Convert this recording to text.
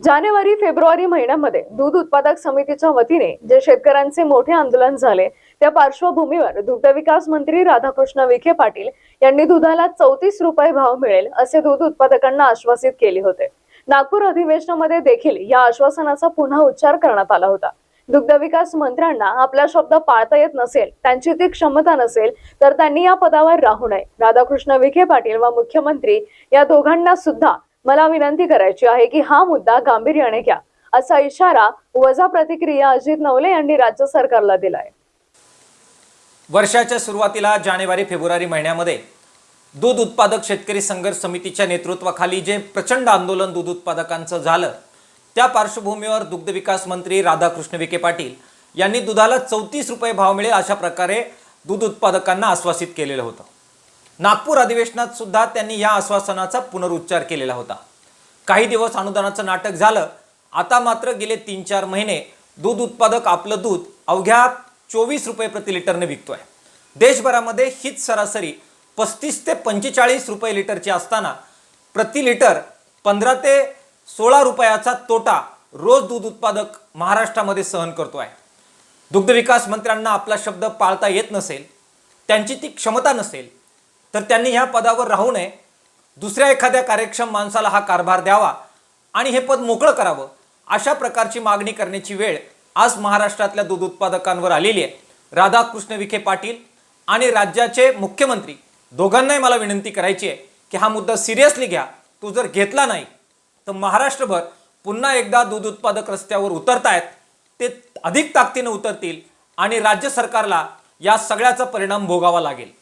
जानेवारी February महिन्यामध्ये दूध उत्पादक समितीच्या वतीने जे शेतकऱ्यांचे मोठे आंदोलन झाले त्या पार्श्वभूमीवर दुग्धविकास मंत्री राधाकृष्ण विखे पाटील यांनी दुधाला चौतीस रुपये भाव मिळेल असे दूध उत्पादकांना आश्वासित केले होते. नागपूर अधिवेशनामध्ये देखील या आश्वासनाचा पुन्हा उच्चार करण्यात आला होता. दुग्धविकास मंत्र्यांना आपला शब्द पाळता येत नसेल त्यांची ती क्षमता नसेल तर त्यांनी या पदावर राहू नये. राधाकृष्ण विखे पाटील व मुख्यमंत्री या दोघांना सुद्धा मला विनंती करायची आहे की हा मुद्दा गांभीर्याने घ्या. असा इशारा वजा प्रतिक्रिया अजित नवले यांनी राज्य सरकारला दिलाय. वर्षाच्या सुरुवातीला जानेवारी फेब्रुवारी महिन्यामध्ये दूध उत्पादक शेतकरी संघर्ष समितीच्या नेतृत्वाखाली जे प्रचंड आंदोलन दूध उत्पादकांचं झालं त्या पार्श्वभूमीवर दुग्ध विकास मंत्री राधाकृष्ण विखे पाटील यांनी दुधाला चौतीस रुपये भाव मिळेल अशा प्रकारे दूध उत्पादकांना आश्वासित केलेलं होतं. नागपूर अधिवेशनात सुद्धा त्यांनी या आश्वासनाचा पुनरुच्चार केलेला होता. काही दिवस अनुदानाचं नाटक झालं. आता मात्र गेले तीन चार महिने दूध उत्पादक आपलं दूध अवघ्या चोवीस रुपये प्रति लिटरने विकतोय. देशभरामध्ये हीच सरासरी पस्तीस ते पंचेचाळीस रुपये लिटरची असताना प्रति लिटर पंधरा ते सोळा रुपयाचा तोटा रोज दूध उत्पादक महाराष्ट्रामध्ये सहन करतो आहे दुग्धविकास मंत्र्यांना आपला शब्द पाळता येत नसेल त्यांची ती क्षमता नसेल तर त्यांनी ह्या पदावर राहू नये. दुसऱ्या एखाद्या कार्यक्षम माणसाला हा कारभार द्यावा आणि हे पद मोकळं करावं अशा प्रकारची मागणी करण्याची वेळ आज महाराष्ट्रातल्या दूध उत्पादकांवर आलेली आहे. राधाकृष्ण विखे पाटील आणि राज्याचे मुख्यमंत्री दोघांनाही मला विनंती करायची आहे की हा मुद्दा सिरियसली घ्या. तो जर घेतला नाही तर महाराष्ट्रभर पुन्हा एकदा दूध उत्पादक रस्त्यावर उतरतायत ते अधिक ताकदीनं उतरतील आणि राज्य सरकारला या सगळ्याचा परिणाम भोगावा लागेल.